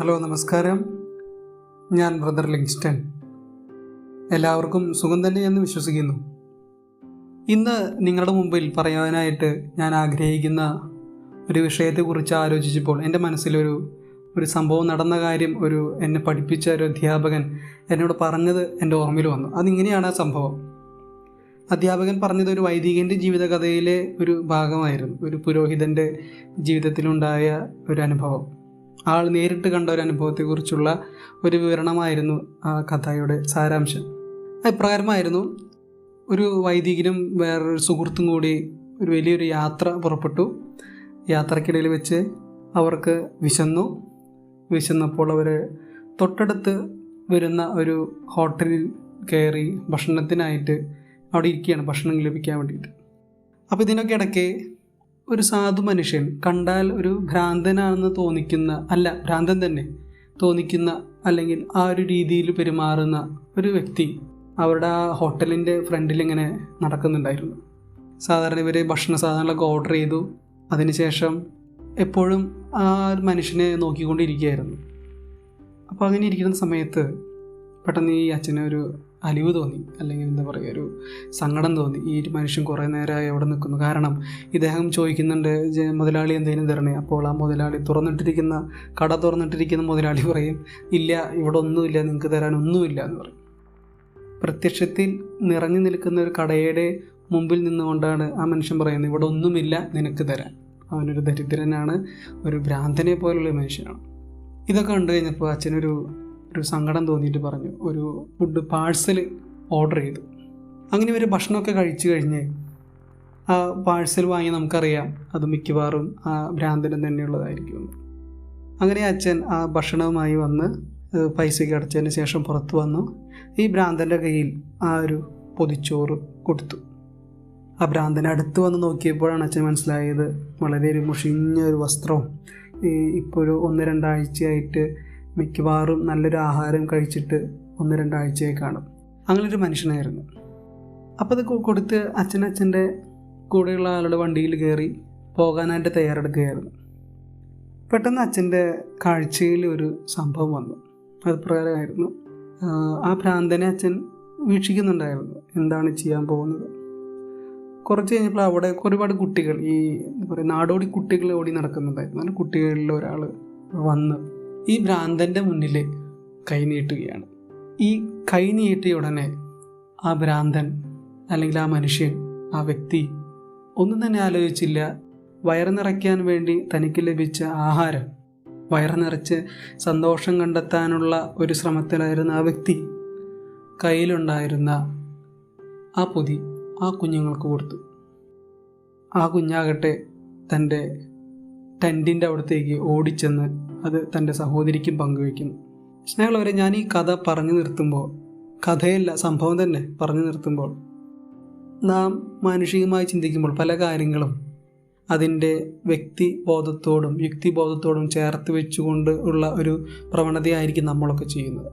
Hello നമസ്കാരം. ഞാൻ brother Livingstone. എല്ലാവർക്കും സുഖം തന്നെയെന്ന് വിശ്വസിക്കുന്നു. ഇന്ന് നിങ്ങളുടെ മുമ്പിൽ പറയാനായിട്ട് ഞാൻ ആഗ്രഹിക്കുന്ന ഒരു വിഷയത്തെക്കുറിച്ച് ആലോചിച്ചപ്പോൾ എന്റെ മനസ്സിലൊരു ഒരു സംഭവം നടന്ന കാര്യം ഒരു എന്നെ പഠിപ്പിച്ച ഒരു അധ്യാപകൻ എന്നോട് പറഞ്ഞത് എന്റെ ഓർമ്മയിൽ വന്നു. അതിങ്ങനെയാണ് ആ സംഭവം. അധ്യാപകൻ പറഞ്ഞത് ഒരു വൈദികന്റെ ജീവിതകഥയിലെ ഒരു ഭാഗമായിരുന്നു. ഒരു പുരോഹിതന്റെ ജീവിതത്തിലുണ്ടായ ഒരു അനുഭവം. ആൾ നേരിട്ട് കണ്ട ഒരു അനുഭവത്തെക്കുറിച്ചുള്ള ഒരു വിവരണമായിരുന്നു ആ കഥയുടെ സാരാംശം. ഇപ്രകാരമായിരുന്നു ഒരു വൈദികനും വേറൊരു സുഹൃത്തും കൂടി ഒരു വലിയൊരു യാത്ര പുറപ്പെട്ടു. യാത്രക്കിടയിൽ വെച്ച് അവർക്ക് വിശന്നു. വിശന്നപ്പോൾ അവർ തൊട്ടടുത്ത് വരുന്ന ഒരു ഹോട്ടലിൽ കയറി ഭക്ഷണത്തിനായിട്ട് അവിടെ ഇരിക്കുകയാണ് ഭക്ഷണം ലഭിക്കാൻ വേണ്ടിയിട്ട്. അപ്പോൾ ഇതിനൊക്കെ ഇടയ്ക്ക് ഒരു സാധു മനുഷ്യൻ കണ്ടാൽ ഒരു ഭ്രാന്തനാണെന്ന് തോന്നിക്കുന്ന അല്ല ഭ്രാന്തൻ തന്നെ തോന്നിക്കുന്ന അല്ലെങ്കിൽ ആ ഒരു രീതിയിൽ പെരുമാറുന്ന ഒരു വ്യക്തി അവരുടെ ആ ഹോട്ടലിന്റെ ഫ്രണ്ടിൽ ഇങ്ങനെ നടക്കുന്നുണ്ടായിരുന്നു. സാധാരണ ഇവർ ഭക്ഷണ സാധനങ്ങളൊക്കെ ഓർഡർ ചെയ്തു. അതിനുശേഷം എപ്പോഴും ആ ഒരു മനുഷ്യനെ നോക്കിക്കൊണ്ടിരിക്കുകയായിരുന്നു. അപ്പോൾ അങ്ങനെ ഇരിക്കുന്ന സമയത്ത് പെട്ടെന്ന് ഈ അച്ഛനെ ഒരു അലിവ് തോന്നി അല്ലെങ്കിൽ എന്താ പറയുക ഒരു സങ്കടം തോന്നി. ഈ മനുഷ്യൻ കുറേ നേരമായി അവിടെ നിൽക്കുന്നു. കാരണം ഇദ്ദേഹം ചോദിക്കുന്നുണ്ട് "ജെ- മുതലാളി എന്തെങ്കിലും തരണേ അപ്പോൾ ആ മുതലാളി തുറന്നിട്ടിരിക്കുന്ന കട തുറന്നിട്ടിരിക്കുന്ന മുതലാളി പറയും ഇല്ല ഇവിടെ ഒന്നുമില്ല നിങ്ങൾക്ക് തരാൻ ഒന്നുമില്ല എന്ന് പറയും. പ്രത്യക്ഷത്തിൽ നിറഞ്ഞു നിൽക്കുന്ന ഒരു കടയുടെ മുമ്പിൽ നിന്നുകൊണ്ടാണ് ആ മനുഷ്യൻ പറയുന്നത് ഇവിടെ ഒന്നുമില്ല നിനക്ക് തരാൻ. അവനൊരു ദരിദ്രനാണ് ഒരു ഭ്രാന്തനെ പോലുള്ള മനുഷ്യനാണ്. ഇതൊക്കെ കണ്ടു കഴിഞ്ഞപ്പോൾ അച്ഛനൊരു ഒരു സങ്കടം തോന്നിയിട്ട് പറഞ്ഞു. ഒരു ഫുഡ് പാഴ്സൽ ഓർഡർ ചെയ്തു. അങ്ങനെ ഒരു ഭക്ഷണമൊക്കെ കഴിച്ചു കഴിഞ്ഞ് ആ പാഴ്സൽ വാങ്ങി നമുക്കറിയാം അത് മിക്കവാറും ആ ഭ്രാന്തനും തന്നെയുള്ളതായിരിക്കും. അങ്ങനെ അച്ഛൻ ആ ഭക്ഷണവുമായി വന്ന് പൈസ പൈസയ്ക്ക് അടച്ചതിന് ശേഷം പുറത്തു വന്നു. ഈ ഭ്രാന്തന്റെ കയ്യിൽ ആ ഒരു പൊതിച്ചോറ് കൊടുത്തു. ആ ഭ്രാന്തനെ അടുത്ത് വന്ന് നോക്കിയപ്പോഴാണ് അച്ഛൻ മനസ്സിലായത് വളരെ ഒരു മുഷിഞ്ഞ ഒരു വസ്ത്രവും ഈ ഇപ്പോൾ ഒരു ഒന്ന് രണ്ടാഴ്ചയായിട്ട് മിക്കവാറും നല്ലൊരു ആഹാരം കഴിച്ചിട്ട് ഒന്ന് രണ്ടാഴ്ചയായി കാണും. അങ്ങനൊരു മനുഷ്യനായിരുന്നു. അപ്പോൾ അത് കൊടുത്ത് അച്ഛൻ അച്ഛന്റെ കൂടെയുള്ള ആളുടെ വണ്ടിയിൽ കയറി പോകാനായിട്ട് തയ്യാറെടുക്കുകയായിരുന്നു. പെട്ടെന്ന് അച്ഛന്റെ കാഴ്ചയിൽ ഒരു സംഭവം വന്നു. അത് പ്രകാരമായിരുന്നു ആ ഭ്രാന്തനെ അച്ഛൻ വീക്ഷിക്കുന്നുണ്ടായിരുന്നു എന്താണ് ചെയ്യാൻ പോകുന്നത്? കുറച്ച് കഴിഞ്ഞപ്പോൾ അവിടെ ഒരുപാട് കുട്ടികൾ ഈ എന്താ പറയുക നാടോടി കുട്ടികൾ ഓടി നടക്കുന്നുണ്ടായിരുന്നു. അങ്ങനെ കുട്ടികളിൽ ഒരാൾ വന്ന് ഈ ഭ്രാന്തന്റെ മുന്നിൽ കൈനീട്ടുകയാണ് ഈ കൈ നീട്ടിയ ഉടനെ ആ ഭ്രാന്തൻ അല്ലെങ്കിൽ ആ മനുഷ്യൻ ആ വ്യക്തി ഒന്നും തന്നെ ആലോചിച്ചില്ല. വയറ് നിറയ്ക്കാൻ വേണ്ടി തനിക്ക് ലഭിച്ച ആഹാരം വയറ് നിറച്ച് സന്തോഷം കണ്ടെത്താനുള്ള ഒരു ശ്രമത്തിലായിരുന്ന ആ വ്യക്തി കയ്യിലുണ്ടായിരുന്ന ആ പൊതി ആ കുഞ്ഞുങ്ങൾക്ക് കൊടുത്തു. ആ കുഞ്ഞാകട്ടെ തന്റെ ടെന്റിന്റെ അവിടത്തേക്ക് ഓടിച്ചെന്ന് അത് തന്റെ സഹോദരിക്കും പങ്കുവയ്ക്കുന്നു. സ്നേഹമുള്ളവരെ ഞാൻ ഈ കഥ പറഞ്ഞു നിർത്തുമ്പോൾ കഥയല്ല സംഭവം തന്നെ പറഞ്ഞു നിർത്തുമ്പോൾ നാം മാനുഷികമായി ചിന്തിക്കുമ്പോൾ പല കാര്യങ്ങളും അതിന്റെ വ്യക്തിബോധത്തോടും യുക്തിബോധത്തോടും ചേർത്ത് വെച്ചുകൊണ്ട് ഉള്ള ഒരു പ്രവണതയായിരിക്കും നമ്മളൊക്കെ ചെയ്യുന്നത്.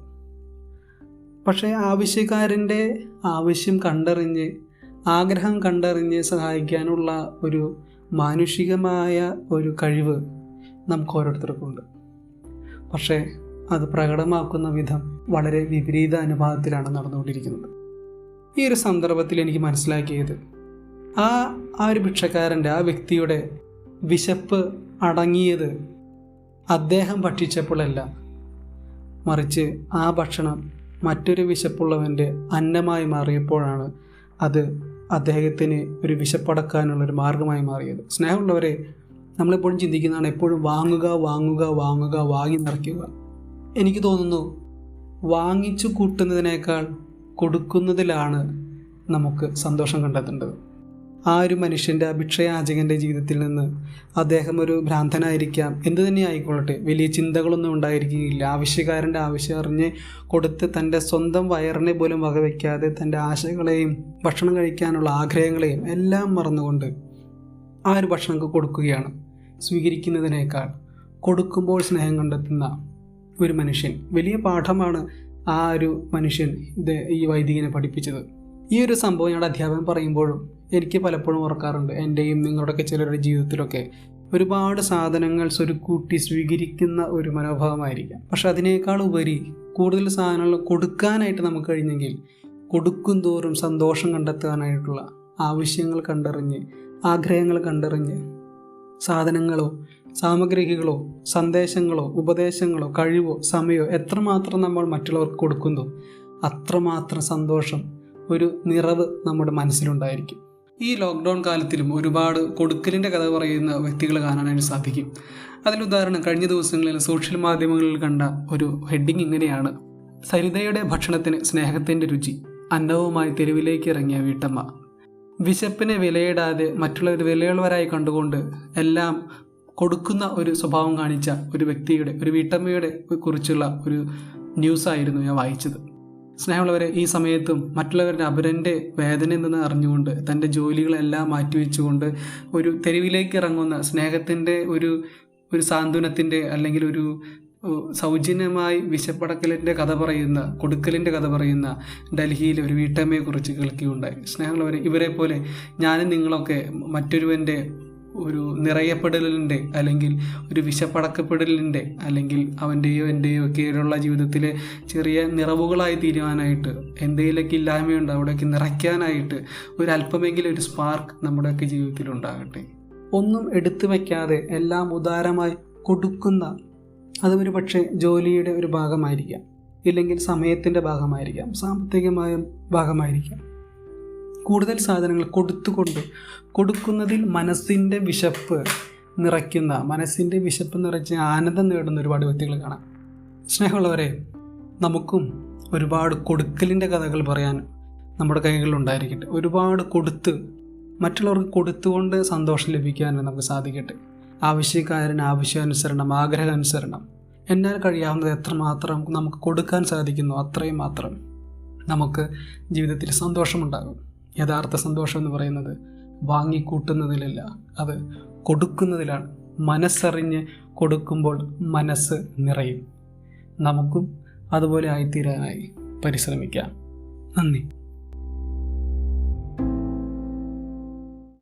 പക്ഷേ ആവശ്യക്കാരന്റെ ആവശ്യം കണ്ടറിഞ്ഞ് ആഗ്രഹം കണ്ടറിഞ്ഞ് സഹായിക്കാനുള്ള ഒരു മാനുഷികമായ ഒരു കഴിവ് നമുക്ക് ഓരോരുത്തർക്കുണ്ട്. പക്ഷേ അത് പ്രകടമാക്കുന്ന വിധം വളരെ വിപരീത അനുപാതത്തിലാണ് നടന്നുകൊണ്ടിരിക്കുന്നത്. ഈ ഒരു സന്ദർഭത്തിൽ എനിക്ക് മനസ്സിലാക്കിയത് ആ ആ ഒരു ഭിക്ഷക്കാരന്റെ ആ വ്യക്തിയുടെ വിശപ്പ് അടങ്ങിയത് അദ്ദേഹം ഭക്ഷിച്ചപ്പോഴല്ല. മറിച്ച് ആ ഭക്ഷണം മറ്റൊരു വിശപ്പുള്ളവന്റെ അന്നമായി മാറിയപ്പോഴാണ് അത് അദ്ദേഹത്തിന് ഒരു വിശപ്പടക്കാനുള്ളൊരു മാർഗമായി മാറിയത്. സ്നേഹമുള്ളവരെ നമ്മളെപ്പോഴും ചിന്തിക്കുന്നതാണ് എപ്പോഴും വാങ്ങുക വാങ്ങുക വാങ്ങുക വാങ്ങി നിറയ്ക്കുക. എനിക്ക് തോന്നുന്നു വാങ്ങിച്ചു കൂട്ടുന്നതിനേക്കാൾ കൊടുക്കുന്നതിലാണ് നമുക്ക് സന്തോഷം കണ്ടെത്തേണ്ടത്. ആ ഒരു മനുഷ്യന്റെ അഭിക്ഷയാചകന്റെ ജീവിതത്തിൽ നിന്ന് അദ്ദേഹം ഒരു ഭ്രാന്തനായിരിക്കാം. എന്തു തന്നെ ആയിക്കൊള്ളട്ടെ വലിയ ചിന്തകളൊന്നും ഉണ്ടായിരിക്കുകയില്ല. ആവശ്യക്കാരന്റെ ആവശ്യം അറിഞ്ഞ് കൊടുത്ത് തന്റെ സ്വന്തം വയറിനെ പോലും വകവയ്ക്കാതെ തന്റെ ആശകളെയും ഭക്ഷണം കഴിക്കാനുള്ള ആഗ്രഹങ്ങളെയും എല്ലാം മറന്നുകൊണ്ട് ആ ഒരു ഭക്ഷണം കൊടുക്കുകയാണ്. സ്വീകരിക്കുന്നതിനേക്കാൾ കൊടുക്കുമ്പോൾ സ്നേഹം കണ്ടെത്തുന്ന ഒരു മനുഷ്യൻ. വലിയ പാഠമാണ് ആ ഒരു മനുഷ്യൻ ഇത് ഈ വൈദികനെ പഠിപ്പിച്ചത്. ഈ ഒരു സംഭവം ഞങ്ങളുടെ അധ്യാപകൻ പറയുമ്പോഴും എനിക്ക് പലപ്പോഴും ഓർക്കാറുണ്ട് എന്റെയും നിങ്ങളുടെയൊക്കെ ചിലരുടെ ജീവിതത്തിലൊക്കെ ഒരുപാട് സാധനങ്ങൾ സ്വരുക്കൂട്ടി സ്വീകരിക്കുന്ന ഒരു മനോഭാവമായിരിക്കാം. പക്ഷെ അതിനേക്കാൾ ഉപരി കൂടുതൽ സാധനങ്ങൾ കൊടുക്കാനായിട്ട് നമുക്ക് കഴിഞ്ഞെങ്കിൽ കൊടുക്കും തോറും സന്തോഷം കണ്ടെത്താനായിട്ടുള്ള ആവശ്യങ്ങൾ കണ്ടറിഞ്ഞ് ആഗ്രഹങ്ങൾ കണ്ടറിഞ്ഞ് സാധനങ്ങളോ സാമഗ്രികളോ സന്ദേശങ്ങളോ ഉപദേശങ്ങളോ കഴിവോ സമയമോ എത്രമാത്രം നമ്മൾ മറ്റുള്ളവർക്ക് കൊടുക്കുന്നു അത്രമാത്രം സന്തോഷം ഒരു നിറവ് നമ്മുടെ മനസ്സിലുണ്ടായിരിക്കും. ഈ ലോക്ക്ഡൗൺ കാലത്തിലും ഒരുപാട് കൊടുക്കലിന്റെ കഥ പറയുന്ന വ്യക്തികൾ കാണാനായിട്ട് സാധിക്കും. അതിലുദാഹരണം കഴിഞ്ഞ ദിവസങ്ങളിൽ സോഷ്യൽ മാധ്യമങ്ങളിൽ കണ്ട ഒരു ഹെഡിങ് ഇങ്ങനെയാണ്. സരിതയുടെ ഭക്ഷണത്തിന് സ്നേഹത്തിന്റെ രുചി അന്നവുമായി തെരുവിലേക്ക് ഇറങ്ങിയ വീട്ടമ്മ. വിശപ്പിനെ വിലയിടാതെ മറ്റുള്ളവർ വിലയുള്ളവരായി കണ്ടുകൊണ്ട് എല്ലാം കൊടുക്കുന്ന ഒരു സ്വഭാവം കാണിച്ച ഒരു വ്യക്തിയുടെ ഒരു വീട്ടമ്മയുടെ കുറിച്ചുള്ള ഒരു ന്യൂസായിരുന്നു ഞാൻ വായിച്ചത്. സ്നേഹമുള്ളവരെ ഈ സമയത്തും മറ്റുള്ളവരുടെ അപരന്റെ വേദന എന്തെന്ന് അറിഞ്ഞുകൊണ്ട് തന്റെ ജോലികളെല്ലാം മാറ്റിവെച്ചുകൊണ്ട് ഒരു തെരുവിലേക്ക് ഇറങ്ങുന്ന സ്നേഹത്തിന്റെ ഒരു ഒരു സാന്ത്വനത്തിന്റെ അല്ലെങ്കിൽ ഒരു സൗജന്യമായി വിശപ്പടക്കലിന്റെ കഥ പറയുന്ന കൊടുക്കലിന്റെ കഥ പറയുന്ന ഡൽഹിയിലെ ഒരു വീട്ടമ്മയെക്കുറിച്ച് കേൾക്കുകയുണ്ടായി. സ്നേഹമുള്ളവരെ ഇവരെ പോലെ ഞാനും നിങ്ങളൊക്കെ മറ്റൊരുവന്റെ ഒരു നിറയപ്പെടലിന്റെ അല്ലെങ്കിൽ ഒരു വിശപ്പടക്കപ്പെടലിന്റെ അല്ലെങ്കിൽ അവന്റെയോ എന്റെയോ ഒക്കെയുള്ള ജീവിതത്തിലെ ചെറിയ നിറവുകളായി തീരുവാനായിട്ട് എന്തെങ്കിലുമൊക്കെ ഇല്ലായ്മയുണ്ട് അവിടെയൊക്കെ നിറയ്ക്കാനായിട്ട് ഒരു അല്പമെങ്കിലും ഒരു സ്പാർക്ക് നമ്മുടെയൊക്കെ ജീവിതത്തിൽ ഉണ്ടാകട്ടെ ഒന്നും എടുത്തു വയ്ക്കാതെ എല്ലാം ഉദാരമായി കൊടുക്കുന്ന അത് ഒരു പക്ഷേ ജോലിയുടെ ഒരു ഭാഗമായിരിക്കാം. ഇല്ലെങ്കിൽ സമയത്തിന്റെ ഭാഗമായിരിക്കാം. സാമ്പത്തികമായ ഭാഗമായിരിക്കാം. കൂടുതൽ സാധനങ്ങൾ കൊടുത്തുകൊണ്ട് കൊടുക്കുന്നതിൽ മനസ്സിന്റെ വിശപ്പ് നിറയ്ക്കുന്ന മനസ്സിന്റെ വിശപ്പ് നിറച്ച് ആനന്ദം നേടുന്ന ഒരുപാട് വ്യക്തികൾ കാണാം. സ്നേഹമുള്ളവരെ നമുക്കും ഒരുപാട് കൊടുക്കലിന്റെ കഥകൾ പറയാൻ നമ്മുടെ കൈകളിലുണ്ടായിരിക്കട്ടെ ഒരുപാട് കൊടുത്ത് മറ്റുള്ളവർക്ക് കൊടുത്തുകൊണ്ട് സന്തോഷം ലഭിക്കാൻ നമുക്ക് സാധിക്കട്ടെ. ആവശ്യക്കാരന് ആവശ്യാനുസരണം ആഗ്രഹാനുസരണം. എന്നാൽ കഴിയാവുന്നത് എത്രമാത്രം നമുക്ക് കൊടുക്കാൻ സാധിക്കുന്നു അത്രയും മാത്രം നമുക്ക് ജീവിതത്തിൽ സന്തോഷമുണ്ടാകും. യഥാർത്ഥ സന്തോഷം എന്ന് പറയുന്നത് വാങ്ങിക്കൂട്ടുന്നതിലല്ല. അത് കൊടുക്കുന്നതിലാണ്. മനസ്സറിഞ്ഞ് കൊടുക്കുമ്പോൾ മനസ്സ് നിറയും. നമുക്കും അതുപോലെ ആയിത്തീരാനായി പരിശ്രമിക്കാം. നന്ദി.